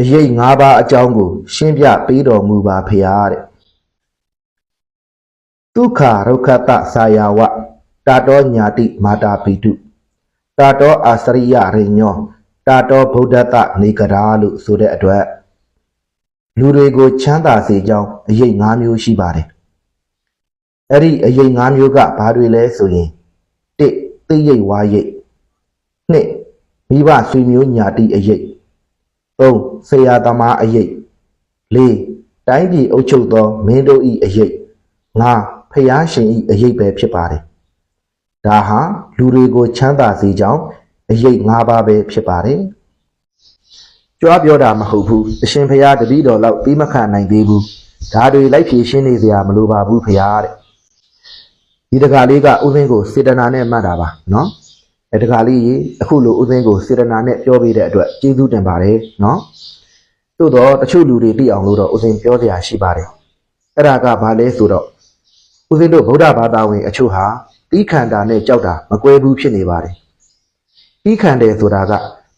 အရေး၅ပါးအကြောင်းကို ရှင်းပြပေးတော်မူပါဖရာတဲ့ဒုက္ခဒုက္ခတဆာယာဝတာတောညာတိမာတာပိတုတာတောအာစရိယရိညောတာတောဗုဒ္ဓတနေကရာလို့ဆိုတဲ့အတွက်လူတွေကိုချမ်းသာစေကြောင်းအရေး၅မျိုးရှိပါတယ်အဲ့ဒီအရေး၅မျိုးကဘာတွေလဲဆိုရင်၁သိရိတ်ဝါရိတ်၂မိဘဆွေမျိုးညာတိအရေး ၃ဆရာသမားအရေး၄တိုင်းပြည်အုပ်ချုပ်သောမင်းတို့ဤအရေး၅ဖျားရှင်ဤအရေးပဲဖြစ်ပါတယ်ဒါဟာလူတွေကိုချမ်းသာစေကြောင်းအရေး၅ပါးပဲဖြစ်ပါတယ်ကြွားပြောတာမဟုတ်ဘူးအရှင်ဖျားတပည့်တော်လောက်ပြီးမခံနိုင်သေးဘူးဒါတွေလိုက်ဖြေရှင်းနေစရာမလိုပါဘူးဖျားတဲ့ဒီတကားလေးကဥစဉ်ကိုစေတနာနဲ့မှတ်တာပါနော် အဲတကားလေးရေအခုလိုဥစဉ်ကိုစေတနာနဲ့ပြောပေးတဲ့အတွက်ကျေးဇူးတင်ပါတယ်နော်သို့တော့တချို့လူတွေသိအောင်လို့တော့ဥစဉ်ပြောစရာရှိပါတယ်အဲ့ဒါကဘာလဲဆိုတော့ဥစဉ်တို့ဗုဒ္ဓဘာသာဝင် အချို့ဟာတီးခန္ဓာနဲ့ကြောက်တာမကွဲဘူးဖြစ်နေပါတယ်တီးခန္တယ်ဆိုတာက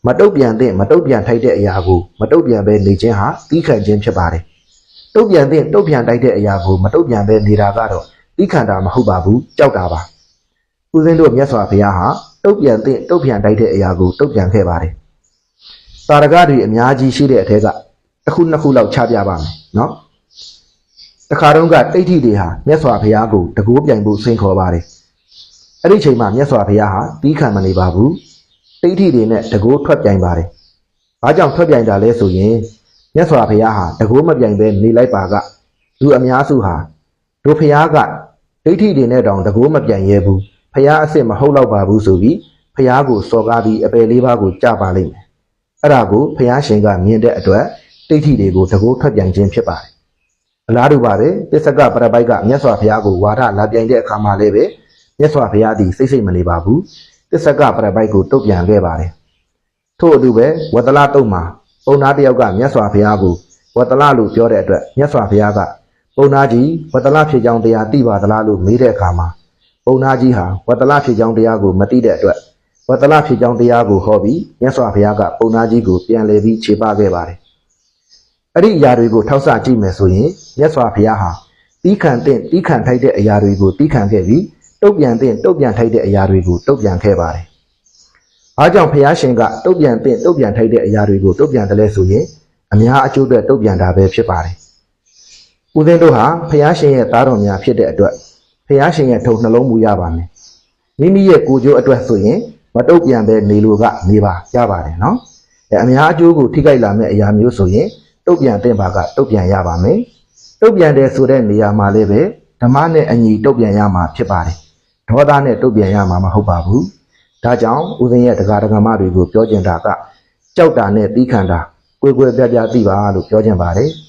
မတုတ်ပြန်တဲ့မတုတ်ပြန်ထိုက်တဲ့အရာကိုမတုတ်ပြန်ပဲနေခြင်းဟာတီးခန့်ခြင်းဖြစ်ပါတယ်တုတ်ပြန်တဲ့တုတ်ပြန်တိုက်တဲ့အရာကိုမတုတ်ပြန်ပဲနေတာကတော့တီးခန္ဓာမဟုတ်ပါဘူးကြောက်တာပါဦးဇင်းတို့မြတ်စွာဘုရားဟာတုတ်ပြန်တဲ့တုတ်ပြန်တိုက်တဲ့အရာကိုတုတ်ပြန်ခဲ့ပါတယ်သာရကတွေအများကြီးရှိတဲ့အထက်ကတစ်ခုနှစ်ခုလောက်ချပြပါမယ်နော်တခါတုန်းကတိဋ္ဌိတွေဟာမြတ်စွာဘုရားကိုတကူပြိုင်ဖို့ဆင့်ခေါ်ပါတယ်အဲ့ဒီချိန်မှာမြတ်စွာဘုရားဟာတီးခံမနေပါဘူးတိဋ္ဌိတွေနဲ့တကူထွက်ပြိုင်ပါတယ်ဘာကြောင့်ထွက်ပြိုင်တာလဲဆိုရင်မြတ်စွာဘုရားဟာတကူမပြိုင်ပဲနေလိုက်ပါကလူအများစုဟာတို့ဘုရားကဒိဋ္ဌိတွေနဲ့တောင်တကူမပြိုင်ရဲဘူး ဘုရားအစ်စ်မဟုတ်တော့ပါဘူးဆိုပြီးဘုရားကိုစော်ကားပြီးအပယ်လေးပါးကိုကြပါလိမ့်မယ်အဲ့ဒါကိုဘုရားရှင်ကမြင်တဲ့အတွက်တိဋ္ဌိတွေကိုတကူထွက်ပြိုင်ခြင်းဖြစ်ပါတယ်အလားတူပါပဲပစ္စကပရပိုက်ကမြတ်စွာဘုရားကိုဝါဒလာပြိုင်တဲ့အခါမှာလည်းပဲမြတ်စွာဘုရားသည်စိတ်စိတ်မနေပါဘူးပစ္စကပရပိုက်ကိုတုတ်ပြန်ခဲ့ပါတယ်ထို့အတူပဲဝတ္တလတုတ်မှာပုံနာတစ်ယောက်ကမြတ်စွာဘုရားကိုဝတ္တလလို့ပြောတဲ့အတွက်မြတ်စွာဘုရားကပုံနာကြီးဝတ္တလဖြစ်ကြောင်းတရားသိပါသလားလို့မေးတဲ့အခါမှာ ပုံနာကြီးဟာဝတ္တလဖြစ်ကြောင်းတရားကိုမသိတဲ့အတွက်ဝတ္တလဖြစ်ကြောင်းတရားကိုဟောပြီးမြတ်စွာဘုရားကပုံနာကြီးကိုပြန်လည်ပြီးခြေပခဲ့ပါတယ်အဲ့ဒီအရာတွေကိုထောက်ဆကြည့်မယ်ဆိုရင်မြတ်စွာဘုရားဟာတီးခံတဲ့တီးခံထိုက်တဲ့အရာတွေကိုတီးခံခဲ့ပြီးတုတ်ပြန်တဲ့တုတ်ပြန်ထိုက်တဲ့အရာတွေကိုတုတ်ပြန်ခဲ့ပါတယ်။အားကြောင့်ဘုရားရှင်ကတုတ်ပြန်တဲ့တုတ်ပြန်ထိုက်တဲ့အရာတွေကိုတုတ်ပြန်တယ်လဲဆိုရင်အများအကျိုးအတွက်တုတ်ပြန်တာပဲဖြစ်ပါတယ်။ဦးသိန်းတို့ဟာဘုရားရှင်ရဲ့သားတော်များဖြစ်တဲ့အတွက် ဘုရားရှင်ရဲ့ထုံနှလုံးမူရပါမယ်။မိမိရဲ့ကိုယ်ကျိုးအတွက်ဆိုရင်မတုတ်ပြန်ပဲနေလို့ကနေပါရပါတယ်နော်။အဲအများအကျိုးကိုထိခိုက်လာမဲ့အရာမျိုးဆိုရင်တုတ်ပြန်တဲ့ဘာကတုတ်ပြန်ရပါမယ်။တုတ်ပြန်တယ်ဆိုတဲ့နေရာမှာလည်းပဲဓမ္မနဲ့အညီတုတ်ပြန်ရမှာဖြစ်ပါတယ်။ဒေါသနဲ့တုတ်ပြန်ရမှာမဟုတ်ပါဘူး။ဒါကြောင့်ဦးဇင်းရဲ့တရားဒဂမတွေကိုပြောကျင်တာကကြောက်တာနဲ့တီးခံတာကိုယ်ကိုယ်ပြပြသိပါလို့ပြောကျင်ပါတယ်။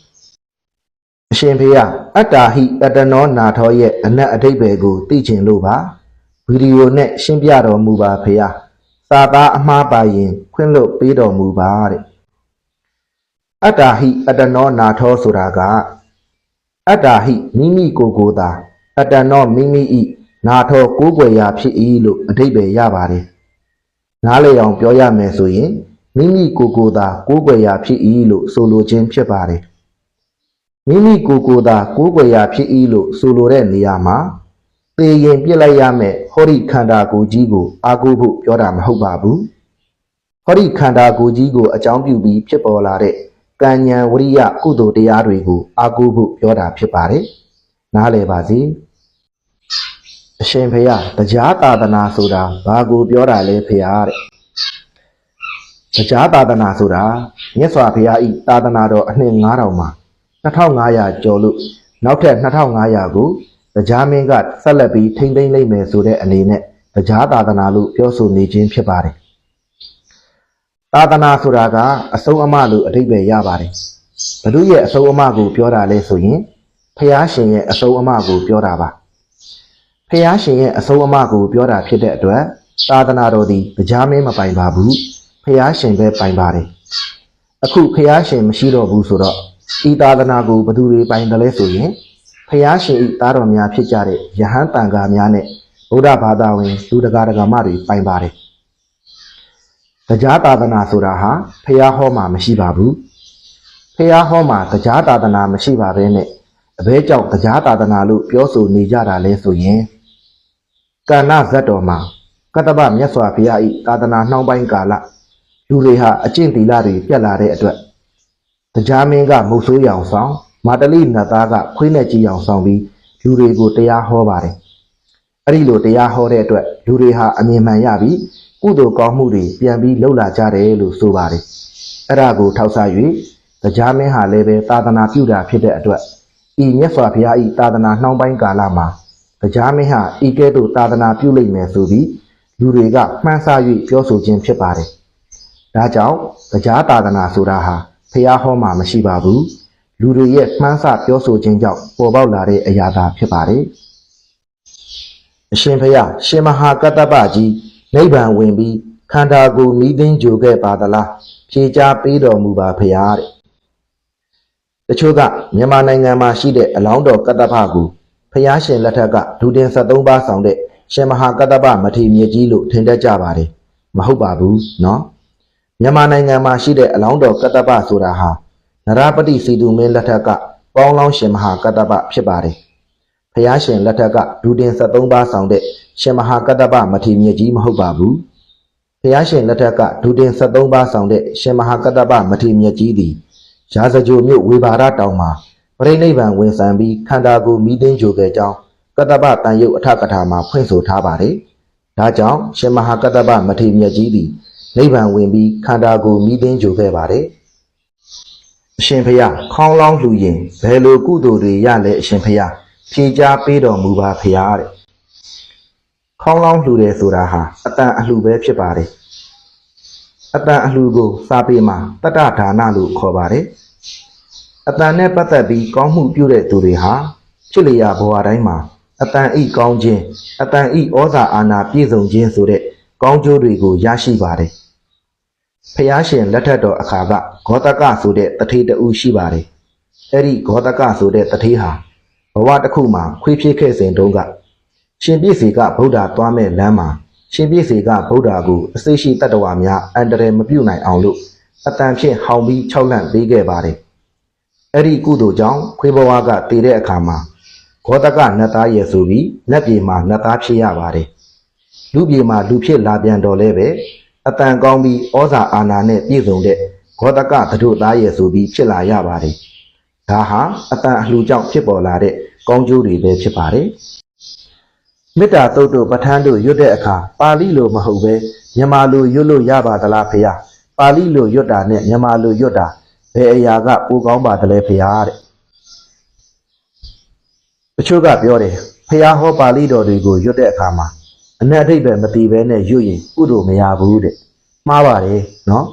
အရှင်ဖေယအတ္တာဟိအတ္တနောနာထောရဲ့အနက်အဓိပ္ပာယ်ကိုသိချင်လို့ပါ။ဗီဒီယိုနဲ့ရှင်းပြတော်မူပါဖေယ။သာသားအမှားပါရင် ခွင့်လွတ်ပေးတော်မူပါတဲ့အတ္တာဟိအတ္တနောနာထောဆိုတာကအတ္တာဟိမိမိကိုယ်ကိုယ်သာအတ္တနောမိမိဤနာထောကိုးကွယ်ရာဖြစ်၏လို့အဓိပ္ပာယ်ရပါတယ်။နားလေအောင်ပြောရမယ်ဆိုရင်မိမိကိုယ်ကိုယ်သာကိုးကွယ်ရာဖြစ်၏လို့ဆိုလိုခြင်းဖြစ်ပါတယ်။ မိမိကိုယ်ကိုယ်သာကိုးကွယ်ရာဖြစ်၏လို့ဆိုလိုတဲ့နေရာမှာသေရင်ပြစ်လိုက်ရမယ်ဟောဒီခန္ဓာကိုယ်ကြီးကိုအာကိုဖို့ပြောတာမဟုတ်ပါဘူး။ဟောဒီခန္ဓာကိုယ်ကြီးကိုအကြောင်းပြုပြီးဖြစ်ပေါ်လာတဲ့ကံဉဏ်ဝရိယကုသိုလ်တရားတွေကိုအာကိုဖို့ပြောတာဖြစ်ပါတယ်။နားလည်ပါစေ။အရှင်ဖေယတရားသာသနာဆိုတာဘာကိုပြောတာလဲဖေယတဲ့။တရားသာသနာဆိုတာမြတ်စွာဘုရားဤသာသနာတော်အနှစ်9000မှာ 2500ကျော်လို့နောက်ထပ်2500ကိုတရားမင်းကဆက်လက်ပြီးထိမ့်သိမ့်လိုက်မယ်ဆိုတဲ့အနေနဲ့တရားသာသနာလို့ပြောဆိုနေခြင်းဖြစ်ပါတယ်။သာသနာဆိုတာကအဆုံးအမလို့အဓိပ္ပာယ်ရပါတယ်။ဘု து ရဲ့အဆုံးအမကိုပြောတာလဲဆိုရင်ဖះရှင်ရဲ့အဆုံးအမကိုပြောတာပါ။ဖះရှင်ရဲ့အဆုံးအမကိုပြောတာဖြစ်တဲ့အတွက်သာသနာတော်သည်ကြားမင်းမပိုင်ပါဘူး။ဖះရှင်ပဲပိုင်ပါတယ်။အခုဖះရှင်မရှိတော့ဘူးဆိုတော့ ဤသာသနာကိုဘယ်သူတွေပိုင်တယ်လဲဆိုရင်ဖះရှင်ဤသားတော်များဖြစ်ကြတဲ့ယဟန်တန်ဃာများနဲ့ဗုဒ္ဓဘာသာဝင်လူတကာတကာမတွေပိုင်ပါတယ်။တရားသာသနာဆိုတာဟာဖះဟောမှာမရှိပါဘူးဖះဟောမှာတရားသာသနာမရှိပါဘဲနဲ့အဘဲကြောင့်တရားသာသနာလို့ပြောဆိုနေကြတာလဲဆိုရင်ကဏ္ဍဇတ်တော်မှာကတ္တဗမြတ်စွာဘုရားဤသာသနာနှောင်းပိုင်းကာလလူတွေဟာအကျင့်သီလတွေပြတ်လာတဲ့အတွက် တရားမင်းကမုတ်ဆိုးရောင်ဆောင်မာတလိနတ်သားကခွေးနဲ့ကြီးရောင်ဆောင်ပြီးလူတွေကိုတရားဟောပါတယ်အဲ့ဒီလိုတရားဟောတဲ့အတွက်လူတွေဟာအမြင်မှန်ရပြီးကုသိုလ်ကောင်းမှုတွေပြန်ပြီးလှုပ်လာကြတယ်လို့ဆိုပါတယ်အဲ့ဒါကိုထောက်ဆ၍တရားမင်းဟာလည်းပဲသာသနာပြုတာဖြစ်တဲ့အတွက်ဤမြတ်စွာဘုရားဤသာသနာနှောင်းပိုင်းကာလမှာတရားမင်းဟာဤကဲ့သို့သာသနာပြုလိမ့်မယ်ဆိုပြီးလူတွေကမှန်းဆ၍ပြောဆိုခြင်းဖြစ်ပါတယ်ဒါကြောင့်တရားသာသနာဆိုတာဟာ ဖះဟောမှာမရှိပါဘူးလူတွေရဲ့မှန်းဆပြောဆိုခြင်းကြောင့်ပေါ်ပေါက်လာတဲ့အရာသာဖြစ်ပါတယ်အရှင်ဖះရှင်မဟာကတ္တပကြီးနိဗ္ဗာန်ဝင်ပြီးခန္ဓာကိုယ်မိသိင်းကြိုခဲ့ပါသလားဖြေချပေးတော်မူပါဖះတဲ့တချို့ကမြန်မာနိုင်ငံမှာရှိတဲ့အလောင်းတော်ကတ္တပကိုဖះရှင်လက်ထက်ကဒူတင်73ပါးဆောင်တဲ့ရှင်မဟာကတ္တပမထေရမြတ်ကြီးလို့ထင်တတ်ကြပါတယ်မဟုတ်ပါဘူးเนาะ မြန်မာနိုင်ငံမှာရှိတဲ့အလောင်းတော်ကတ္တပဆိုတာဟာနရပတိစီတုမင်းလက်ထက်ကပေါင်းလောင်းရှင်မဟာကတ္တပဖြစ်ပါတယ်ဖះရှင်လက်ထက်ကဒူတင်73ပါးဆောင်တဲ့ရှင်မဟာကတ္တပမထေရမြတ်ကြီးမဟုတ်ပါဘူးဖះရှင်လက်ထက်ကဒူတင်73ပါးဆောင်တဲ့ရှင်မဟာကတ္တပမထေရမြတ်ကြီးသည်ရာဇဂိုမြို့ဝေဘာရတောင်မှာပြိဋိဘံဝင်ဆံပြီးခန္ဓာကိုယ်မိသိင်းကြိုခဲ့ကြောင်းကတ္တပတန်ရုပ်အထကထာမှာဖွင့်ဆိုထားပါတယ်။ဒါကြောင့်ရှင်မဟာကတ္တပမထေရမြတ်ကြီးသည် နိဗ္ဗာန်ဝင်ပြီးခန္ဓာကိုယ်မိသိင်းကြိုခဲ့ပါတယ်။အရှင်ဖျားခေါင်းလောင်းလှူရင်ဘယ်လိုကုသိုလ်တွေရလဲအရှင်ဖျားဖြေကြားပေးတော်မူပါဖျားတဲ့။ခေါင်းလောင်းလှူတယ်ဆိုတာဟာအတန်အလှူပဲဖြစ်ပါတယ်။အတန်အလှူကိုစာပေမှာတတ္တဒါနလို့ခေါ်ပါတယ်။အတန်နဲ့ပတ်သက်ပြီးကောင်းမှုပြုတဲ့သူတွေဟာဖြစ်လျာဘဝတိုင်းမှာအတန်ဤကောင်းခြင်းအတန်ဤဩဇာအာဏာပြည့်စုံခြင်းဆိုတဲ့ ကောင်းကျိုးတွေကိုရရှိပါတယ်။ဖျားရှင်လက်ထက်တော်အခါကဂေါတကဆိုတဲ့တထေးတူရှိပါတယ်။အဲ့ဒီဂေါတကဆိုတဲ့တထေးဟာဘဝတစ်ခုမှာခွေးဖြစ်ခဲ့စဉ်တုန်းကရှင်ပြည့်စီကဗုဒ္ဓသွားမဲ့လမ်းမှာရှင်ပြည့်စီကဗုဒ္ဓကိုအစိရှိတတ္တဝါများအန္တရာယ်မပြုနိုင်အောင်လို့အတန်ဖြင့်ဟောင်ပြီးခြောက်လန့်ပေးခဲ့ပါတယ်။အဲ့ဒီကုသိုလ်ကြောင့်ခွေးဘဝကတည်တဲ့အခါမှာဂေါတကနတ်သားရဲ့ဆိုပြီးနတ်ပြည်မှာနတ်သားဖြစ်ရပါတယ် လူပြည်မှာလူဖြစ်လာပြန်တော်လဲပဲအတန်ကောင်းပြီးဩဇာအာဏာနဲ့ပြည့်စုံတဲ့ဂေါတကသတို့သားရဲ့ဆိုပြီးဖြစ်လာရပါတယ်ဒါဟာအတန်အလှူကြောင့်ဖြစ်ပေါ်လာတဲ့ကောင်းကျိုးတွေပဲဖြစ်ပါတယ်မေတ္တာတုတ်တို့ပဋ္ဌာန်းတို့ရွတ်တဲ့အခါပါဠိလိုမဟုတ်ပဲမြန်မာလိုရွတ်လို့ရပါသလားဖေဟာပါဠိလိုရွတ်တာနဲ့မြန်မာလိုရွတ်တာဘယ်အရာကပိုကောင်းပါသလဲဖေဟာတဲ့တချို့ကပြောတယ်ဖះဟောပါဠိတော်တွေကိုရွတ်တဲ့အခါမှာ အနက်အဓိပ္ပာယ်မတည်ဘဲနဲ့ရွတ်ရင်ကုသိုလ်မရဘူးတဲ့မှားပါတယ်နော်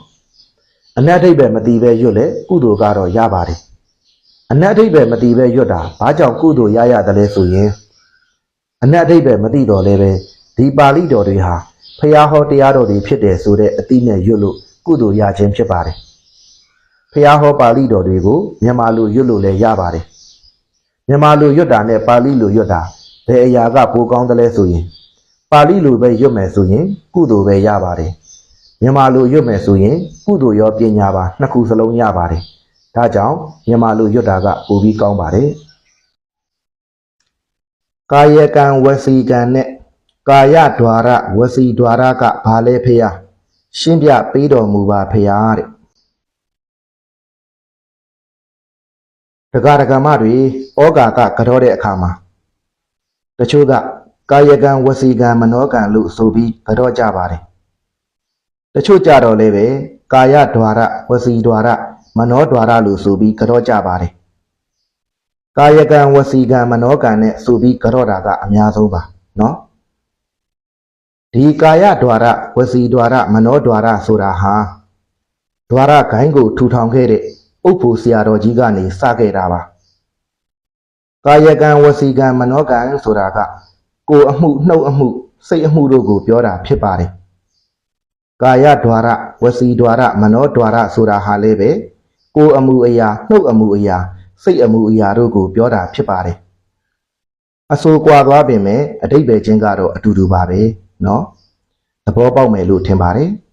အနက်အဓိပ္ပာယ်မတည်ပဲရွတ်လဲကုသိုလ်ကတော့ရပါတယ်အနက်အဓိပ္ပာယ်မတည်ပဲရွတ်တာဘာကြောင့်ကုသိုလ်ရရတယ်လဲဆိုရင်အနက်အဓိပ္ပာယ်မတည်တော့လဲပဲဒီပါဠိတော်တွေဟာဖះဟောတရားတော်တွေဖြစ်တယ်ဆိုတဲ့အတိနဲ့ရွတ်လို့ကုသိုလ်ရခြင်းဖြစ်ပါတယ်ဖះဟောပါဠိတော်တွေကိုမြန်မာလိုရွတ်လို့လည်းရပါတယ်မြန်မာလိုရွတ်တာနဲ့ပါဠိလိုရွတ်တာဘယ်အရာကပိုကောင်းတယ်လဲဆိုရင် ပါဠိလိုပဲရွတ်မယ်ဆိုရင်ကုသိုလ်ပဲရပါတယ်မြန်မာလိုရွတ်မယ်ဆိုရင်ကုသိုလ်ရောပညာပါနှစ်ခုစလုံးရပါတယ်ဒါကြောင့်မြန်မာလိုရွတ်တာကပိုပြီးကောင်းပါတယ်ကာယကံဝစီကံနဲ့ကာယ द्वार ဝစီ द्वार ကဘာလဲဖေယရှင်းပြပေးတော်မူပါဖေယတဲ့ဒကာဒကမတွေဩဃာတကြောတဲ့အခါမှာတချို့က ကာယကံဝစီကံမနောကံလို့ဆိုပြီးဗတော့ကြပါတယ်တချို့ကြတော့လည်းပဲကာယဓာရဝစီဓာရမနောဓာရလို့ဆိုပြီးကတော့ကြပါတယ်ကာယကံဝစီကံမနောကံနဲ့ဆိုပြီးကတော့တာကအများဆုံးပါเนาะဒီကာယဓာရဝစီဓာရမနောဓာရဆိုတာဟာဓာရဂိုင်းကိုထူထောင်ခဲ့တဲ့ဥပ္ဖို့ဆရာတော်ကြီးကနေစခဲ့တာပါကာယကံဝစီကံမနောကံဆိုတာက ကိုယ်အမှုနှုတ်အမှုစိတ်အမှုတို့ကိုပြောတာဖြစ်ပါတယ်။ကာယ द्वार ဝစီ द्वार မနော द्वार ဆိုတာဟာလည်းပဲကိုယ်အမှုအရာနှုတ်အမှုအရာစိတ်အမှုအရာတို့ကိုပြောတာဖြစ်ပါတယ်။အဆိုကွာသွားပင်မဲ့အတိတ်ပဲချင်းကတော့အတူတူပါပဲနော်။သဘောပေါက်မယ်လို့ထင်ပါတယ်။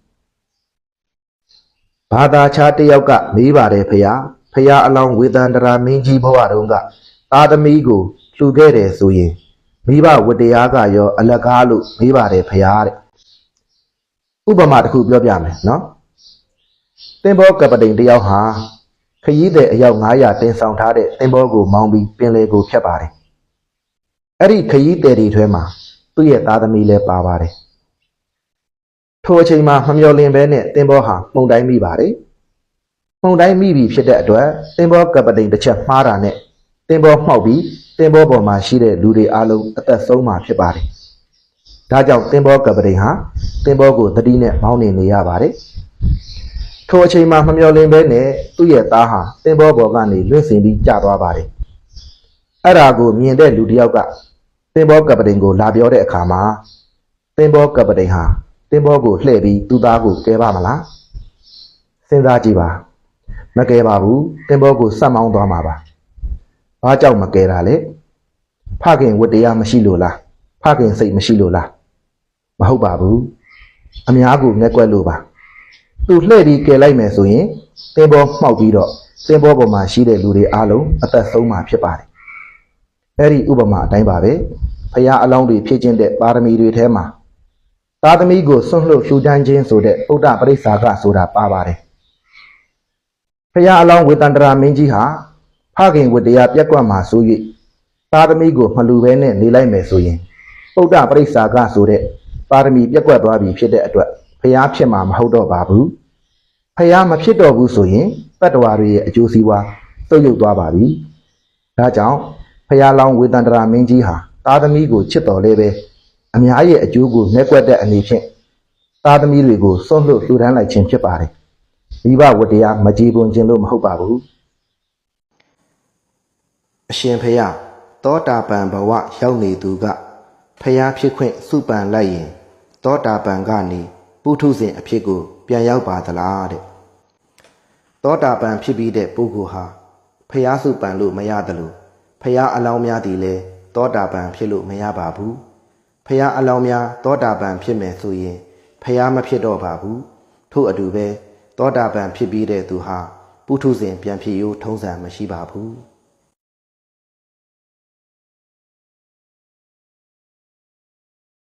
ဘာသာခြားတစ်ယောက်ကမေးပါတယ်ဖရာဖရာအလောင်းဝေတန္တရာမင်းကြီးဘဝတုန်းကသာသမီကိုလှူခဲ့တယ်ဆိုရင် မိဘဝတ္တရားကရော အလကားလို့မေးပါတယ်ဖရာတဲ့ဥပမာတစ်ခုပြောပြမယ်နော်သင်္ဘောကပတိန်တစ်ယောက်ဟာခရီးသည်အယောက်900တင်ဆောင်ထားတဲ့သင်္ဘောကိုမောင်းပြီးပင်လယ်ကိုဖြတ်ပါတယ်အဲ့ဒီခရီးသည်တွေထဲမှာသူ့ရဲ့သားသမီးလည်းပါပါတယ်ထိုအချိန်မှာမမျော်လင့်ဘဲနဲ့သင်္ဘောဟာမှုန်တိုင်းမိပါတယ်မှုန်တိုင်းမိပြီဖြစ်တဲ့အတွက်သင်္ဘောကပတိန်တစ်ချက်မှားတာနဲ့သင်္ဘောမှောက်ပြီး သင်္ဘောပေါ်မှာရှိတဲ့လူတွေအလုံးအသက်ဆုံးမှာဖြစ်ပါတယ်ဒါကြောင့်သင်္ဘောကပတိန်ဟာသင်္ဘောကိုသတိနဲ့မောင်းနေနေရပါတယ်ထိုအချိန်မှာမမျော်လင့်ဘဲနဲ့သူ့ရဲ့သားဟာသင်္ဘောပေါ်ကနေလွင့်စင်ပြီးကျသွားပါတယ်အဲ့ဒါကိုမြင်တဲ့လူတစ်ယောက်ကသင်္ဘောကပတိန်ကိုလာပြောတဲ့အခါမှာသင်္ဘောကပတိန်ဟာသင်္ဘောကိုလှည့်ပြီးသူ့သားကိုကဲပါမလားစဉ်းစားကြည့်ပါမကဲပါဘူးသင်္ဘောကိုဆက်မောင်းသွားမှာပါ ဘာကြောင့်မကဲတာလဲဖခင်ဝတ္တရားမရှိလို့လားဖခင်စိတ်မရှိလို့လားမဟုတ်ပါဘူးအများကိုငက်ကွက်လို့ပါသူလှည့်ပြီးကဲလိုက်မယ်ဆိုရင်သင်္ဘောမှောက်ပြီးတော့သင်္ဘောပေါ်မှာရှိတဲ့လူတွေအားလုံးအသက်ဆုံးမှာဖြစ်ပါတယ်အဲ့ဒီဥပမာအတိုင်းပါပဲဖရာအလောင်းတွေဖြည့်ခြင်းတဲ့ပါရမီတွေထဲမှာသားသမီးကိုဆွန့်လွတ်လှူဒန်းခြင်းဆိုတဲ့ဥဒ္ဒပရိစ္ဆာကဆိုတာပါပါတယ်ဖရာအလောင်းဝေတန္တရာမင်းကြီးဟာ ဖခင်ဝတ္တရားပြက်ကွက်မှာဆို၍သားသမီးကိုမလူဘဲနဲ့နေလိုက်မယ်ဆိုရင်ဥဒ္ဒပရိစ္ဆာကဆိုတဲ့ပါရမီပြက်ကွက်သွားပြီဖြစ်တဲ့အတွက်ဖရာဖြစ်မှာမဟုတ်တော့ပါဘူးဖရာမဖြစ်တော့ဘူးဆိုရင်တတ္တဝါတွေရဲ့အကျိုးစီးပွားတုတ်ယုတ်သွားပါပြီဒါကြောင့်ဖရာလောင်းဝေတန္တရာမင်းကြီးဟာသားသမီးကိုချစ်တော်လဲပဲအများရဲ့အကျိုးကိုနှက်ကွက်တဲ့အနေဖြင့်သားသမီးတွေကိုစွန့်လွတ်လှူဒန်းလိုက်ခြင်းဖြစ်ပါတယ်မိဘဝတ္တရားမကြည်ပွန်ခြင်းလို့မဟုတ်ပါဘူး အရှင်ဖရာသောတာပန်ဘဝရောက်နေသူကဖရာဖြစ်ခွင့်စုပန်လိုက်ရင်သောတာပန်ကနေပုထုဇဉ်အဖြစ်ကို ပြန်ရောက်ပါသလားတဲ့သောတာပန်ဖြစ်ပြီးတဲ့ပုဂ္ဂိုလ်ဟာဖရာစုပန်လို့မရတယ်လို့ဖရာအလောင်းများသည်လည်းသောတာပန်ဖြစ်လို့မရပါဘူးဖရာအလောင်းများသောတာပန်ဖြစ်မယ်ဆိုရင်ဖရာမဖြစ်တော့ပါဘူးထို့အတူပဲသောတာပန်ဖြစ်ပြီးတဲ့သူဟာပုထုဇဉ်ပြန်ဖြစ်ရိုးထုံးစံမရှိပါဘူး